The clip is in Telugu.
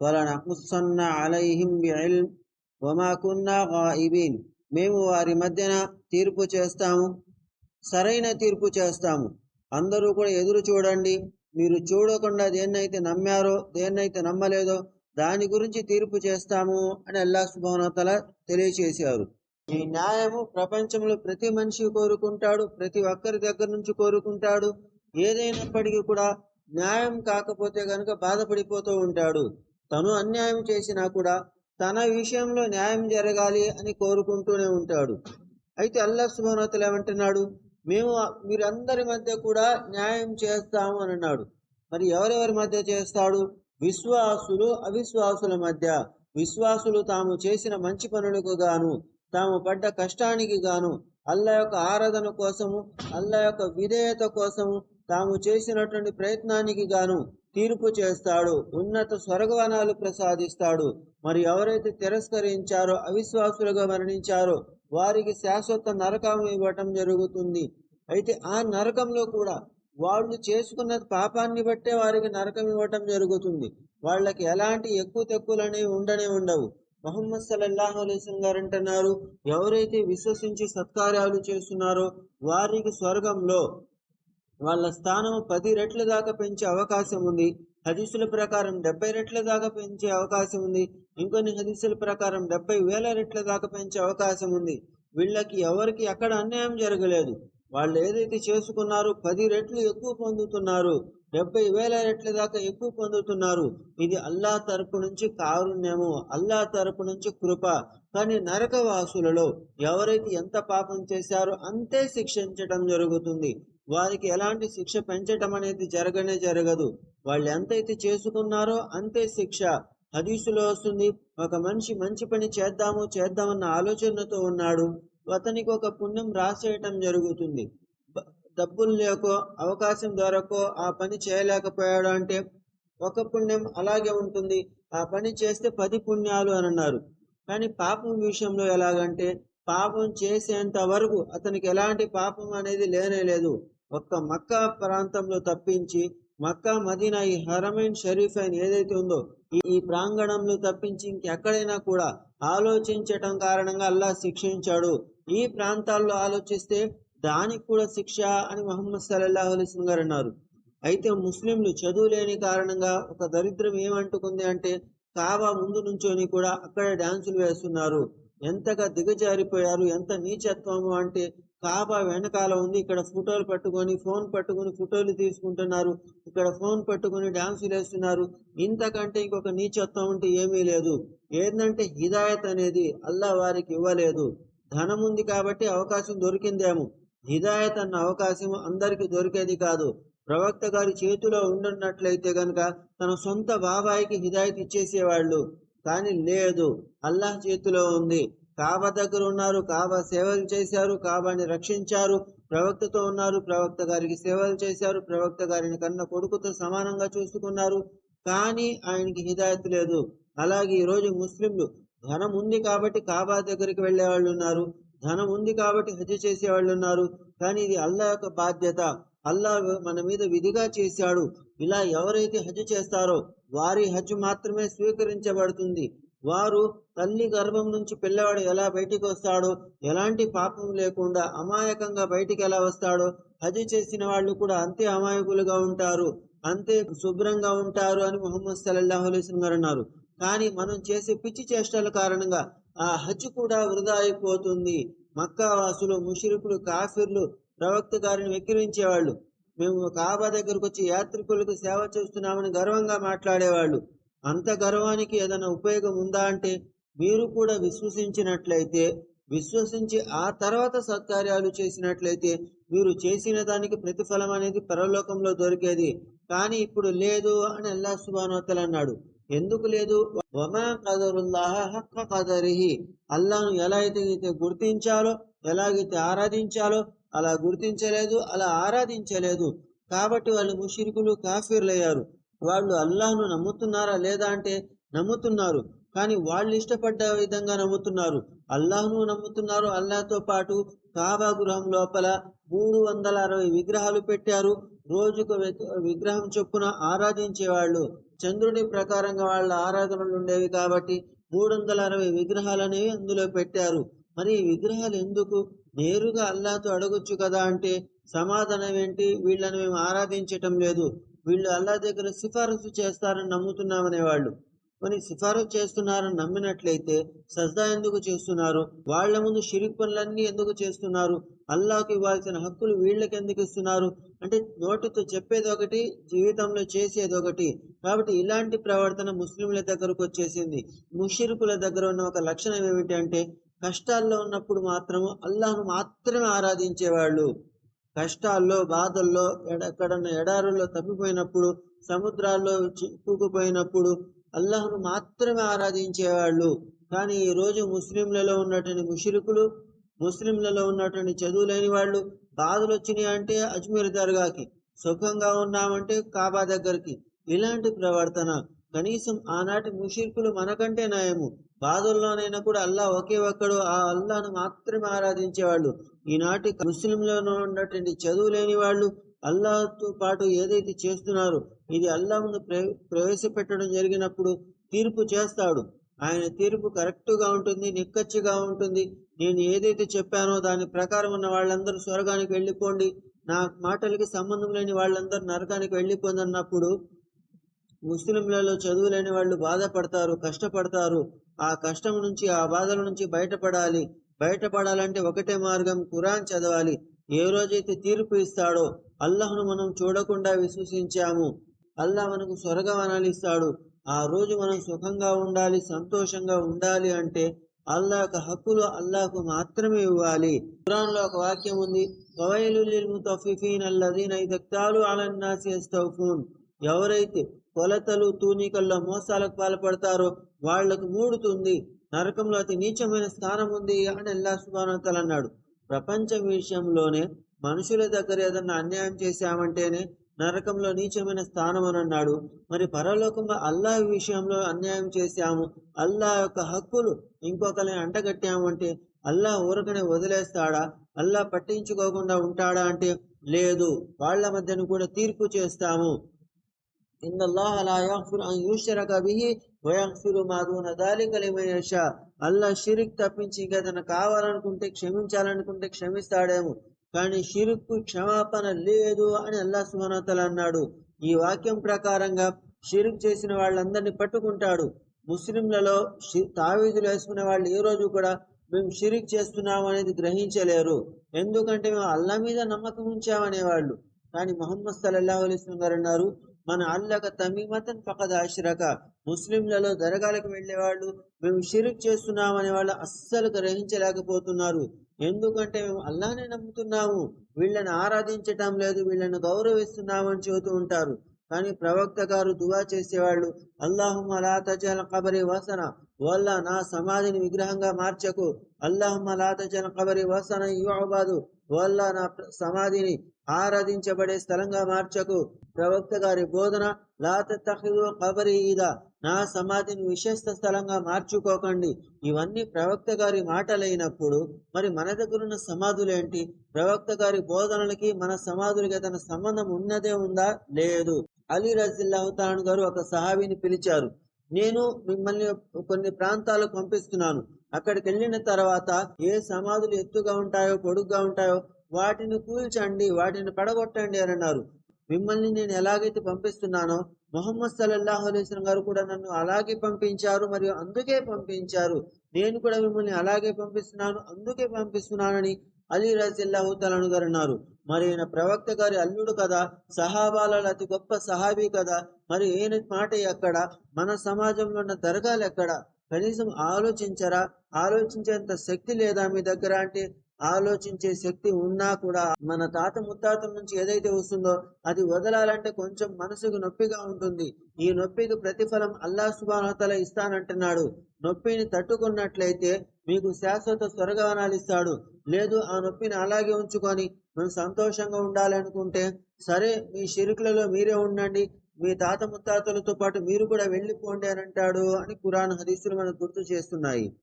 ఫలనకుసన్న అలైహిం బిఇల్మ్ వమా కున్నా గాయిబీన్ మేము వారి మధ్యన తీర్పు చేస్తాము సరైన తీర్పు చేస్తాము. అందరూ కూడా ఎదురు చూడండి. మీరు చూడకుండా దేన్నైతే నమ్మారో దేన్నైతే నమ్మలేదో దాని గురించి తీర్పు చేస్తాము అని అల్లా సుభానతల తెలియచేశారు. ఈ న్యాయము ప్రపంచంలో ప్రతి మనిషి కోరుకుంటాడు ప్రతి ఒక్కరి దగ్గర నుంచి కోరుకుంటాడు. ఏదైనప్పటికీ కూడా న్యాయం కాకపోతే కనుక బాధపడిపోతూ ఉంటాడు. తను అన్యాయం చేసినా కూడా తన విషయంలో న్యాయం జరగాలి అని కోరుకుంటూనే ఉంటాడు. అయితే అల్లా సుభానతలు ఏమంటున్నాడు? మేము మీరందరి మధ్య కూడా న్యాయం చేస్తాము అని అన్నాడు. మరి ఎవరెవరి మధ్య చేస్తాడు? విశ్వాసులు అవిశ్వాసుల మధ్య. విశ్వాసులు తాము చేసిన మంచి పనులకు గాను తాము పడ్డ కష్టానికి గాను అల్లా యొక్క ఆరాధన కోసము అల్లా యొక్క విధేయత కోసము తాము చేసినటువంటి ప్రయత్నానికి గాను తీర్పు చేస్తాడు ఉన్నత స్వర్గవనాలు ప్రసాదిస్తాడు. మరి ఎవరైతే తిరస్కరించారో అవిశ్వాసులుగా మరణించారో వారికి శాశ్వత నరకం ఇవ్వటం జరుగుతుంది. అయితే ఆ నరకంలో కూడా వాళ్ళు చేసుకున్న పాపాన్ని బట్టే వారికి నరకం ఇవ్వటం జరుగుతుంది. వాళ్ళకి ఎలాంటి ఎక్కువ తెక్కులు అనేవి ఉండనే ఉండవు. మొహమ్మద్ సల్లల్లాహు అలైస్లం గారు అంటున్నారు ఎవరైతే విశ్వసించి సత్కార్యాలు చేస్తున్నారో వారికి స్వర్గంలో వాళ్ళ స్థానం పది రెట్ల దాకా పెంచే అవకాశం ఉంది. హదీసుల ప్రకారం డెబ్బై రెట్ల దాకా పెంచే అవకాశం ఉంది. ఇంకొన్ని హదీసుల ప్రకారం డెబ్బై వేల రెట్ల దాకా పెంచే అవకాశం ఉంది. వీళ్ళకి ఎవరికి ఎక్కడ అన్యాయం జరగలేదు. వాళ్ళు ఏదైతే చేసుకున్నారో పది రెట్లు ఎక్కువ పొందుతున్నారు. డెబ్బై వేల రెట్ల దాకా ఎక్కువ పొందుతున్నారు. ఇది అల్లా తరపు నుంచి కారుణ్యము అల్లా తరపు నుంచి కృప. కానీ నరకవాసులలో ఎవరైతే ఎంత పాపం చేశారో అంతే శిక్షించటం జరుగుతుంది. వారికి ఎలాంటి శిక్ష పెంచటం అనేది జరగనే జరగదు. వాళ్ళు ఎంతైతే చేసుకున్నారో అంతే శిక్ష. హదీసులో వస్తుంది ఒక మనిషి మంచి పని చేద్దాము చేద్దామన్న ఆలోచనతో ఉన్నాడు. అతనికి ఒక పుణ్యం రాసేయటం జరుగుతుంది. డబ్బులు లేకో అవకాశం దొరకో ఆ పని చేయలేకపోయాడు అంటే ఒక పుణ్యం అలాగే ఉంటుంది. ఆ పని చేస్తే పది పుణ్యాలు అని అన్నారు. కానీ పాపం విషయంలో ఎలాగంటే పాపం చేసేంత వరకు అతనికి ఎలాంటి పాపం అనేది లేనే లేదు. ఒక్క మక్కా ప్రాంతంలో తప్పించి మక్కా మదీనా ఈ హరమైన్ షరీఫ్ అయిన ఏదైతే ఉందో ఈ ప్రాంగణంలో తప్పించి ఇంకెక్కడైనా కూడా ఆలోచించటం కారణంగా అల్లా శిక్షించాడు. ఈ ప్రాంతాల్లో ఆలోచిస్తే దానికి కూడా శిక్ష అని మహమ్మద్ సల్లల్లాహు అలైస్ గారు అన్నారు. అయితే ముస్లింలు చదువు లేని కారణంగా ఒక దరిద్రం ఏమంటుకుంది అంటే కాబా ముందు నుంచొని కూడా అక్కడ డాన్సులు వేస్తున్నారు. ఎంతగా దిగజారిపోయారు ఎంత నీచత్వము అంటే కాబా వెనకాల ఉంది. ఇక్కడ ఫోటోలు పట్టుకొని ఫోన్ పట్టుకొని ఫోటోలు తీసుకుంటున్నారు. ఇక్కడ ఫోన్ పట్టుకొని డాన్సులు వేస్తున్నారు. ఇంతకంటే ఇంకొక నీచత్వం ఉంటే ఏమీ లేదు. ఏంటంటే హిదాయత్ అనేది అల్లా వారికి ఇవ్వలేదు. ధనం ఉంది కాబట్టి అవకాశం దొరికిందేమో. హిదాయత్ అన్న అవకాశం అందరికీ దొరికేది కాదు. ప్రవక్త గారి చేతిలో ఉండున్నట్లయితే గనక తన సొంత బాబాయికి హిదాయత్ ఇచ్చేసేవాళ్ళు. కానీ లేదు. అల్లాహ్ చేతిలో ఉంది. కాబా దగ్గర ఉన్నారు కాబా సేవలు చేశారు కాబాని రక్షించారు ప్రవక్తతో ఉన్నారు ప్రవక్త గారికి సేవలు చేశారు ప్రవక్త గారిని కన్న కొడుకుతో సమానంగా చూసుకున్నారు కానీ ఆయనకి హిదాయత్ లేదు. అలాగే ఈరోజు ముస్లింలు ధనం ఉంది కాబట్టి కాబా దగ్గరికి వెళ్ళే వాళ్ళు ఉన్నారు ధనం ఉంది కాబట్టి హజ్ చేసే వాళ్ళు ఉన్నారు కానీ ఇది అల్లా యొక్క బాధ్యత. అల్లా మన మీద విధిగా చేశాడు. ఇలా ఎవరైతే హజ్ చేస్తారో వారి హజ్ మాత్రమే స్వీకరించబడుతుంది. వారు తల్లి గర్భం నుంచి పిల్లవాడు ఎలా బయటికి వస్తాడో ఎలాంటి పాపం లేకుండా అమాయకంగా బయటికి ఎలా వస్తాడో హజ్ చేసిన వాళ్ళు కూడా అంతే అమాయకులుగా ఉంటారు అంతే శుభ్రంగా ఉంటారు అని ముహమ్మద్ సల్లల్లాహు అలైహి గారు అన్నారు. కానీ మనం చేసే పిచ్చి చేష్టల కారణంగా ఆ హజ్ కూడా వృధా అయిపోతుంది. మక్కా వాసులు ముషరికులు కాఫిర్లు ప్రవక్త గారిని వెక్కిరించేవాళ్ళు. మేము కాబా దగ్గరకు వచ్చి యాత్రికులకు సేవ చేస్తున్నామని గర్వంగా మాట్లాడేవాళ్ళు. అంత గర్వానికి ఏదైనా ఉపయోగం ఉందా అంటే మీరు కూడా విశ్వసించినట్లయితే విశ్వసించి ఆ తర్వాత సత్కార్యాలు చేసినట్లయితే మీరు చేసిన దానికి ప్రతిఫలం అనేది పరలోకంలో దొరికేది. కానీ ఇప్పుడు లేదు అని అల్లా సుబానోతలు అన్నాడు. ఎందుకు లేదు? వమా కదరుల్లాహ హక్క కదరిహి. అల్లాను ఎలా అయితే గుర్తించాలో ఎలాగైతే ఆరాధించాలో అలా గుర్తించలేదు అలా ఆరాధించలేదు. కాబట్టి వాళ్ళు ముషిరుకులు కాఫీర్లయ్యారు. వాళ్ళు అల్లాహ్ను నమ్ముతున్నారా లేదా అంటే నమ్ముతున్నారు. కానీ వాళ్ళు ఇష్టపడ్డ విధంగా నమ్ముతున్నారు. అల్లాహ్ను నమ్ముతున్నారు అల్లాహ్తో పాటు కాబా గృహం లోపల మూడు వందల అరవై విగ్రహాలు పెట్టారు. రోజుకు విగ్రహం చొప్పున ఆరాధించేవాళ్ళు చంద్రుడి ప్రకారంగా వాళ్ళ ఆరాధనలు ఉండేవి కాబట్టి మూడు వందల అరవై విగ్రహాలు అనేవి అందులో పెట్టారు. మరి ఈ విగ్రహాలు ఎందుకు? నేరుగా అల్లాతో అడగొచ్చు కదా అంటే సమాధానం ఏంటి? వీళ్ళని మేము ఆరాధించటం లేదు. వీళ్ళు అల్లా దగ్గర సిఫారసు చేస్తారని నమ్ముతున్నామనే వాళ్ళు. మరి సిఫారసు చేస్తున్నారని నమ్మినట్లయితే సజ్దా ఎందుకు చేస్తున్నారు? వాళ్ళ ముందు షిరిక్ పనులన్నీ ఎందుకు చేస్తున్నారు? అల్లాకు ఇవ్వాల్సిన హక్కులు వీళ్ళకి ఎందుకు ఇస్తున్నారు? అంటే నోటితో చెప్పేది ఒకటి జీవితంలో చేసేది ఒకటి. కాబట్టి ఇలాంటి ప్రవర్తన ముస్లింల దగ్గరకు వచ్చేసింది. ముషిరుకుల దగ్గర ఉన్న ఒక లక్షణం ఏమిటి అంటే కష్టాల్లో ఉన్నప్పుడు మాత్రము అల్లాహను మాత్రమే ఆరాధించేవాళ్ళు. కష్టాల్లో బాధల్లో ఎక్కడన్నా ఎడారుల్లో తప్పిపోయినప్పుడు సముద్రాల్లో చిక్కుకుపోయినప్పుడు అల్లాహ్ను మాత్రమే ఆరాధించేవాళ్ళు. కానీ ఈరోజు ముస్లింలలో ఉన్నటువంటి ముషిరుకులు ముస్లింలలో ఉన్నటువంటి చదువు లేని వాళ్ళు బాధలు వచ్చినాయి అంటే అజ్మీర్ దర్గాకి సుఖంగా ఉన్నామంటే కాబా దగ్గరికి. ఇలాంటి ప్రవర్తన కనీసం ఆనాటి ముషిర్కులు మనకంటే నయము. బాధల్లోనైనా కూడా అల్లా ఒకే ఒక్కడు ఆ అల్లాను మాత్రమే ఆరాధించేవాళ్ళు. ఈనాటి ముస్లింలలో ఉన్నటువంటి చదువు లేని వాళ్ళు అల్లాతో పాటు ఏదైతే చేస్తున్నారో ఇది అల్లా ముందు ప్రవేశపెట్టడం జరిగినప్పుడు తీర్పు చేస్తాడు. ఆయన తీర్పు కరెక్ట్గా ఉంటుంది నిక్కచ్చిగా ఉంటుంది. నేను ఏదైతే చెప్పానో దాని ప్రకారం ఉన్న వాళ్ళందరూ స్వర్గానికి వెళ్ళిపోండి. నా మాటలకి సంబంధం లేని వాళ్ళందరూ నరకానికి వెళ్ళిపోందన్నప్పుడు ముస్లింలలో చదువు లేని వాళ్ళు బాధపడతారు కష్టపడతారు. ఆ కష్టం నుంచి ఆ బాధల నుంచి బయటపడాలి. బయటపడాలంటే ఒకటే మార్గం ఖురాన్ చదవాలి. ఏ రోజైతే తీర్పు ఇస్తాడో అల్లహను మనం చూడకుండా విశ్వసించాము. అల్లాహ్ మనకు స్వర్గవనాలు ఇస్తాడు ఆ రోజు మనం సుఖంగా ఉండాలి సంతోషంగా ఉండాలి అంటే అల్లాహ్ హక్కులు అల్లాహకు మాత్రమే ఇవ్వాలి. ఖురాన్లో ఒక వాక్యం ఉంది. ఫవైలుల్ ఎవరైతే కొలతలు తూనికల్లో మోసాలకు పాల్పడతారో వాళ్ళకు మూడుతుంది. నరకంలో అతి నీచమైన స్థానం ఉంది అని అల్లా సుబానతలు అన్నాడు. ప్రపంచ విషయంలోనే మనుషుల దగ్గర ఏదన్నా అన్యాయం చేశామంటేనే నరకంలో నీచమైన స్థానం అని అన్నాడు. మరి పరలోకంలో అల్లా విషయంలో అన్యాయం చేశాము. అల్లా యొక్క హక్కులు ఇంకొకరిని అంటగట్టాము అంటే అల్లా ఊరకనే వదిలేస్తాడా? అల్లా పట్టించుకోకుండా ఉంటాడా అంటే లేదు. వాళ్ళ మధ్యను కూడా తీర్పు చేస్తాము. ఇన్ అల్లాహ్ లా యగ్ఫిర్ అన్ యుష్రక బిహి వ యగ్ఫిరు మా దూన దాలిక లిమన్ యషా షిరిక్ తప్పించి ఇంకా తన కావాలనుకుంటే క్షమించాలనుకుంటే క్షమిస్తాడేమో. కానీ షిరుక్కు క్షమాపణ లేదు అని అల్లాహ్ సుమనతలు అన్నాడు. ఈ వాక్యం ప్రకారంగా షిరుక్ చేసిన వాళ్ళందరినీ పట్టుకుంటాడు. ముస్లింలలో తావీజులు వేసుకునే వాళ్ళు ఏ రోజు కూడా మేము షిరిక్ చేస్తున్నాము అనేది గ్రహించలేరు. ఎందుకంటే మేము అల్లా మీద నమ్మకం ఉంచామనేవాళ్ళు. కానీ మొహమ్మద్ సల్లాహు అలీస్లం గారు అన్నారు మన అల్లక తమీమతన్ ఫకద్ అష్రక. ముస్లింలలో దరగాలకు వెళ్ళేవాళ్ళు మేము షిరిక్ చేస్తున్నామనే వాళ్ళు అస్సలు గ్రహించలేకపోతున్నారు. ఎందుకంటే మేము అల్లానే నమ్ముతున్నాము. వీళ్ళని ఆరాధించటం లేదు వీళ్ళని గౌరవిస్తున్నామని చెబుతూ ఉంటారు. కానీ ప్రవక్త గారు దువా చేసేవాళ్ళు అల్లాహుమ్మ లా కబరి వసన వల్ల నా సమాధిని విగ్రహంగా మార్చకు. అల్లాహుమ్మ లా తజల్ కబరి వసన యుబాదు వల్ల నా సమాధిని ఆరాధించబడే స్థలంగా మార్చకు. ప్రవక్త గారి బోధన లాత కబరి ఈద నా సమాధిని విశేష స్థలంగా మార్చుకోకండి. ఇవన్నీ ప్రవక్త గారి మాటలైనప్పుడు మరి మన దగ్గరున్న సమాధులేంటి? ప్రవక్త గారి బోధనలకి మన సమాధులకి తన సంబంధం ఉన్నదే ఉందా? లేదు. అలీ రజిల్లాహుతాన్ గారు ఒక సహాబీని పిలిచారు. నేను మిమ్మల్ని కొన్ని ప్రాంతాలకు పంపిస్తున్నాను. అక్కడికి వెళ్ళిన తర్వాత ఏ సమాధులు ఎత్తుగా ఉంటాయో పొడుగ్గా ఉంటాయో వాటిని కూల్చండి వాటిని పడగొట్టండి అని అన్నారు. మిమ్మల్ని నేను ఎలాగైతే పంపిస్తున్నానో మొహమ్మద్ సల్లల్లాహు అలైస్లం గారు కూడా నన్ను అలాగే పంపించారు మరియు అందుకే పంపించారు. నేను కూడా మిమ్మల్ని అలాగే పంపిస్తున్నాను అందుకే పంపిస్తున్నానని అలీ రజిల్లాహు తలను గారు అన్నారు. మరి ఈయన ప్రవక్త గారి అల్లుడు కదా సహాబాలలో అతి గొప్ప సహాబీ కదా మరి ఈయన మాట ఎక్కడ మన సమాజంలో ఉన్న దర్గాలు ఎక్కడ? కనీసం ఆలోచించరా? ఆలోచించేంత శక్తి లేదా మీ దగ్గర అంటే ఆలోచించే శక్తి ఉన్నా కూడా మన తాత ముత్తాతల నుంచి ఏదైతే వస్తుందో అది వదలాలంటే కొంచెం మనసుకు నొప్పిగా ఉంటుంది. ఈ నొప్పికి ప్రతిఫలం అల్లా సుబానతల ఇస్తానంటున్నాడు. నొప్పిని తట్టుకున్నట్లయితే మీకు శాశ్వత స్వర్గవనాలు ఇస్తాడు. లేదు ఆ నొప్పిని అలాగే ఉంచుకొని మనం సంతోషంగా ఉండాలనుకుంటే సరే మీ షిరుకులలో మీరే ఉండండి. మీ తాత ముత్తాతలతో పాటు మీరు కూడా వెళ్ళిపోండి అని అంటాడు అని కురాన్ హదీసులు మనకు గుర్తు చేస్తున్నాయి.